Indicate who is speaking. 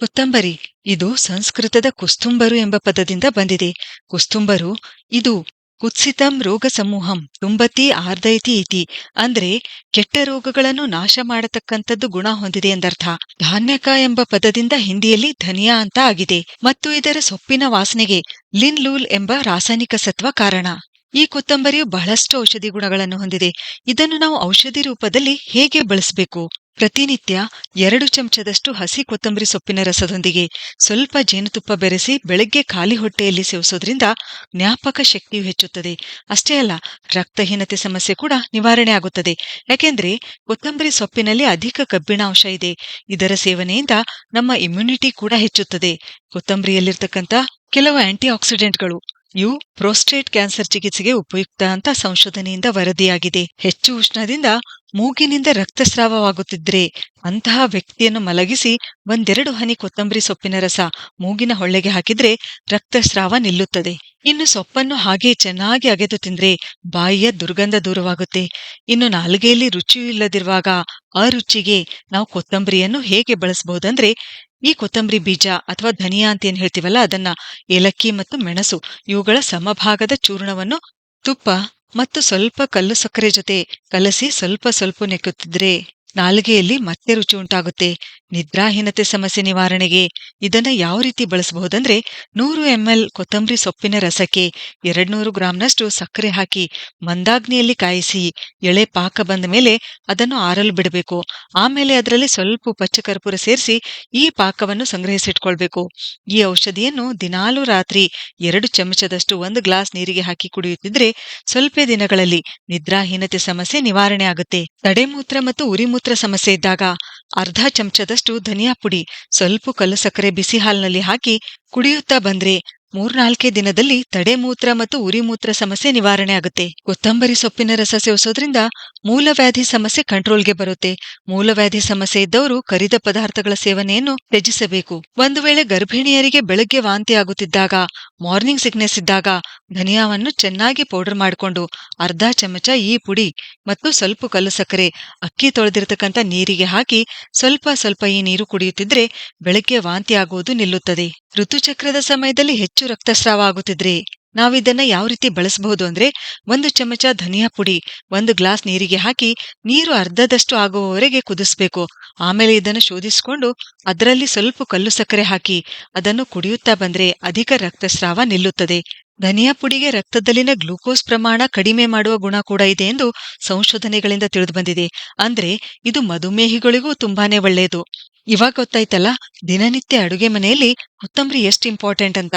Speaker 1: ಕೊತ್ತಂಬರಿ. ಇದು ಸಂಸ್ಕೃತದ ಕುಸ್ತುಂಬರು ಎಂಬ ಪದದಿಂದ ಬಂದಿದೆ. ಕುಸ್ತುಂಬರು, ಇದು ಕುತ್ಸಿತಂ ರೋಗ ಸಮೂಹಂ, ತುಂಬತಿ ಆರ್ದಯತಿ ಇತಿ, ಅಂದ್ರೆ ಕೆಟ್ಟ ರೋಗಗಳನ್ನು ನಾಶ ಮಾಡತಕ್ಕಂಥದ್ದು ಗುಣ ಹೊಂದಿದೆ ಎಂದರ್ಥ. ಧಾನ್ಯಕ ಎಂಬ ಪದದಿಂದ ಹಿಂದಿಯಲ್ಲಿ ಧನಿಯಾ ಅಂತ ಆಗಿದೆ. ಮತ್ತು ಇದರ ಸೊಪ್ಪಿನ ವಾಸನೆಗೆ ಲಿನ್ ಲೂಲ್ ಎಂಬ ರಾಸಾಯನಿಕ ಸತ್ವ ಕಾರಣ. ಈ ಕೊತ್ತಂಬರಿಯು ಬಹಳಷ್ಟು ಔಷಧಿ ಗುಣಗಳನ್ನು ಹೊಂದಿದೆ. ಇದನ್ನು ನಾವು ಔಷಧಿ ರೂಪದಲ್ಲಿ ಹೇಗೆ ಬಳಸಬೇಕು? ಪ್ರತಿನಿತ್ಯ ಎರಡು ಚಮಚದಷ್ಟು ಹಸಿ ಕೊತ್ತಂಬರಿ ಸೊಪ್ಪಿನ ರಸದೊಂದಿಗೆ ಸ್ವಲ್ಪ ಜೇನುತುಪ್ಪ ಬೆರೆಸಿ ಬೆಳಗ್ಗೆ ಖಾಲಿ ಹೊಟ್ಟೆಯಲ್ಲಿ ಸೇವಿಸೋದ್ರಿಂದ ಜ್ಞಾಪಕ ಶಕ್ತಿಯು ಹೆಚ್ಚುತ್ತದೆ. ಅಷ್ಟೇ ಅಲ್ಲ, ರಕ್ತಹೀನತೆ ಸಮಸ್ಯೆ ಕೂಡ ನಿವಾರಣೆ ಆಗುತ್ತದೆ. ಯಾಕೆಂದ್ರೆ ಕೊತ್ತಂಬರಿ ಸೊಪ್ಪಿನಲ್ಲಿ ಅಧಿಕ ಕಬ್ಬಿಣಾಂಶ ಇದೆ. ಇದರ ಸೇವನೆಯಿಂದ ನಮ್ಮ ಇಮ್ಯುನಿಟಿ ಕೂಡ ಹೆಚ್ಚುತ್ತದೆ. ಕೊತ್ತಂಬರಿಯಲ್ಲಿರ್ತಕ್ಕಂಥ ಕೆಲವು ಆಂಟಿ ಆಕ್ಸಿಡೆಂಟ್ಗಳು ಇವು ಪ್ರೋಸ್ಟೇಟ್ ಕ್ಯಾನ್ಸರ್ ಚಿಕಿತ್ಸೆಗೆ ಉಪಯುಕ್ತ ಅಂತ ಸಂಶೋಧನೆಯಿಂದ ವರದಿಯಾಗಿದೆ. ಹೆಚ್ಚು ಉಷ್ಣದಿಂದ ಮೂಗಿನಿಂದ ರಕ್ತಸ್ರಾವವಾಗುತ್ತಿದ್ರೆ ಅಂತಹ ವ್ಯಕ್ತಿಯನ್ನು ಮಲಗಿಸಿ ಒಂದೆರಡು ಹನಿ ಕೊತ್ತಂಬರಿ ಸೊಪ್ಪಿನ ರಸ ಮೂಗಿನ ಹೊಳ್ಳೆಗೆ ಹಾಕಿದ್ರೆ ರಕ್ತಸ್ರಾವ ನಿಲ್ಲುತ್ತದೆ. ಇನ್ನು ಸೊಪ್ಪನ್ನು ಹಾಗೆ ಚೆನ್ನಾಗಿ ಅಗೆದು ತಿಂದ್ರೆ ಬಾಯಿಯ ದುರ್ಗಂಧ ದೂರವಾಗುತ್ತೆ. ಇನ್ನು ನಾಲಿಗೆಯಲ್ಲಿ ರುಚಿಯೂ ಇಲ್ಲದಿರುವಾಗ ಆ ರುಚಿಗೆ ನಾವು ಕೊತ್ತಂಬರಿಯನ್ನು ಹೇಗೆ ಬಳಸಬಹುದಂದ್ರೆ ಈ ಕೊತ್ತಂಬರಿ ಬೀಜ ಅಥವಾ ಧನಿಯಾ ಅಂತ ಏನ್ ಹೇಳ್ತೀವಲ್ಲ, ಅದನ್ನ ಏಲಕ್ಕಿ ಮತ್ತು ಮೆಣಸು, ಇವುಗಳ ಸಮಭಾಗದ ಚೂರ್ಣವನ್ನು ತುಪ್ಪ ಮತ್ತು ಸ್ವಲ್ಪ ಕಲ್ಲು ಸಕ್ಕರೆ ಜೊತೆ ಕಲಸಿ ಸ್ವಲ್ಪ ಸ್ವಲ್ಪ ನೆಕ್ಕುತ್ತಿದ್ರೆ ನಾಲಿಗೆಯಲ್ಲಿ ಮತ್ತೆ ರುಚಿ ಉಂಟಾಗುತ್ತೆ. ನಿದ್ರಾಹೀನತೆ ಸಮಸ್ಯೆ ನಿವಾರಣೆಗೆ ಇದನ್ನ ಯಾವ ರೀತಿ ಬಳಸಬಹುದಂದ್ರೆ ನೂರು ಎಂಎಲ್ ಕೊತ್ತಂಬರಿ ಸೊಪ್ಪಿನ ರಸಕ್ಕೆ ಎರಡ್ನೂರು ಗ್ರಾಂನಷ್ಟು ಸಕ್ಕರೆ ಹಾಕಿ ಮಂದಾಗ್ನಿಯಲ್ಲಿ ಕಾಯಿಸಿ ಎಳೆ ಪಾಕ ಬಂದ ಮೇಲೆ ಅದನ್ನು ಆರಲು ಬಿಡಬೇಕು. ಆಮೇಲೆ ಅದರಲ್ಲಿ ಸ್ವಲ್ಪ ಪಚ್ಚ ಕರ್ಪೂರ ಸೇರಿಸಿ ಈ ಪಾಕವನ್ನು ಸಂಗ್ರಹಿಸಿಟ್ಕೊಳ್ಬೇಕು. ಈ ಔಷಧಿಯನ್ನು ದಿನಾಲೂ ರಾತ್ರಿ ಎರಡು ಚಮಚದಷ್ಟು ಒಂದು ಗ್ಲಾಸ್ ನೀರಿಗೆ ಹಾಕಿ ಕುಡಿಯುತ್ತಿದ್ರೆ ಸ್ವಲ್ಪ ದಿನಗಳಲ್ಲಿ ನಿದ್ರಾಹೀನತೆ ಸಮಸ್ಯೆ ನಿವಾರಣೆ ಆಗುತ್ತೆ. ತಡೆಮೂತ್ರ ಮತ್ತು ಉರಿಮೂತ್ರ ಸಮಸ್ಯೆ ಇದ್ದಾಗ ಅರ್ಧ ಚಮಚದಷ್ಟು ಧನಿಯಾ ಪುಡಿ ಸ್ವಲ್ಪ ಕಲ್ಲು ಸಕ್ಕರೆ ಬಿಸಿ ಹಾಲಿನಲ್ಲಿ ಹಾಕಿ ಕುಡಿಯುತ್ತಾ ಬಂದ್ರೆ ಮೂರ್ನಾಲ್ಕೇ ದಿನದಲ್ಲಿ ತಡೆಮೂತ್ರ ಮತ್ತು ಉರಿಮೂತ್ರ ಸಮಸ್ಯೆ ನಿವಾರಣೆ ಆಗುತ್ತೆ. ಕೊತ್ತಂಬರಿ ಸೊಪ್ಪಿನ ರಸ ಸೇವಿಸೋದ್ರಿಂದ ಮೂಲವ್ಯಾಧಿ ಸಮಸ್ಯೆ ಕಂಟ್ರೋಲ್ಗೆ ಬರುತ್ತೆ. ಮೂಲವ್ಯಾಧಿ ಸಮಸ್ಯೆ ಇದ್ದವರು ಕರಿದ ಪದಾರ್ಥಗಳ ಸೇವನೆಯನ್ನು ತ್ಯಜಿಸಬೇಕು. ಒಂದು ವೇಳೆ ಗರ್ಭಿಣಿಯರಿಗೆ ಬೆಳಗ್ಗೆ ವಾಂತಿ ಆಗುತ್ತಿದ್ದಾಗ, ಮಾರ್ನಿಂಗ್ ಸಿಕ್ನೆಸ್ ಇದ್ದಾಗ ಧನಿಯಾವನ್ನು ಚೆನ್ನಾಗಿ ಪೌಡರ್ ಮಾಡಿಕೊಂಡು ಅರ್ಧ ಚಮಚ ಈ ಪುಡಿ ಮತ್ತು ಸ್ವಲ್ಪ ಕಲ್ಲು ಸಕ್ಕರೆ, ಅಕ್ಕಿ ತೊಳೆದಿರತಕ್ಕಂಥ ನೀರಿಗೆ ಹಾಕಿ ಸ್ವಲ್ಪ ಸ್ವಲ್ಪ ಈ ನೀರು ಕುಡಿಯುತ್ತಿದ್ರೆ ಬೆಳಗ್ಗೆ ವಾಂತಿ ಆಗುವುದು ನಿಲ್ಲುತ್ತದೆ. ಋತುಚಕ್ರದ ಸಮಯದಲ್ಲಿ ಹೆಚ್ಚು ರಕ್ತಸ್ರಾವ ಆಗುತ್ತಿದ್ರೆ ನಾವಿದನ್ನ ಯಾವ ರೀತಿ ಬಳಸಬಹುದು ಅಂದ್ರೆ ಒಂದು ಚಮಚ ಧನಿಯಾ ಪುಡಿ, ಒಂದು ಗ್ಲಾಸ್ ನೀರಿಗೆ ಹಾಕಿ ನೀರು ಅರ್ಧದಷ್ಟು ಆಗುವವರೆಗೆ ಕುದಿಸ್ಬೇಕು. ಆಮೇಲೆ ಇದನ್ನು ಶೋಧಿಸಿಕೊಂಡು ಅದರಲ್ಲಿ ಸ್ವಲ್ಪ ಕಲ್ಲು ಸಕ್ಕರೆ ಹಾಕಿ ಅದನ್ನು ಕುಡಿಯುತ್ತಾ ಬಂದ್ರೆ ಅಧಿಕ ರಕ್ತಸ್ರಾವ ನಿಲ್ಲುತ್ತದೆ. ಧನಿಯಾ ಪುಡಿಗೆ ರಕ್ತದಲ್ಲಿನ ಗ್ಲೂಕೋಸ್ ಪ್ರಮಾಣ ಕಡಿಮೆ ಮಾಡುವ ಗುಣ ಕೂಡ ಇದೆ ಎಂದು ಸಂಶೋಧನೆಗಳಿಂದ ತಿಳಿದುಬಂದಿದೆ. ಅಂದ್ರೆ ಇದು ಮಧುಮೇಹಿಗಳಿಗೂ ತುಂಬಾನೇ ಒಳ್ಳೆಯದು ಇವಾಗ ಗೊತ್ತಾಯ್ತಲ್ಲ, ದಿನನಿತ್ಯ ಅಡುಗೆ ಮನೆಯಲ್ಲಿ ಕೊತ್ತಂಬರಿ ಎಷ್ಟು ಇಂಪಾರ್ಟೆಂಟ್ ಅಂತ?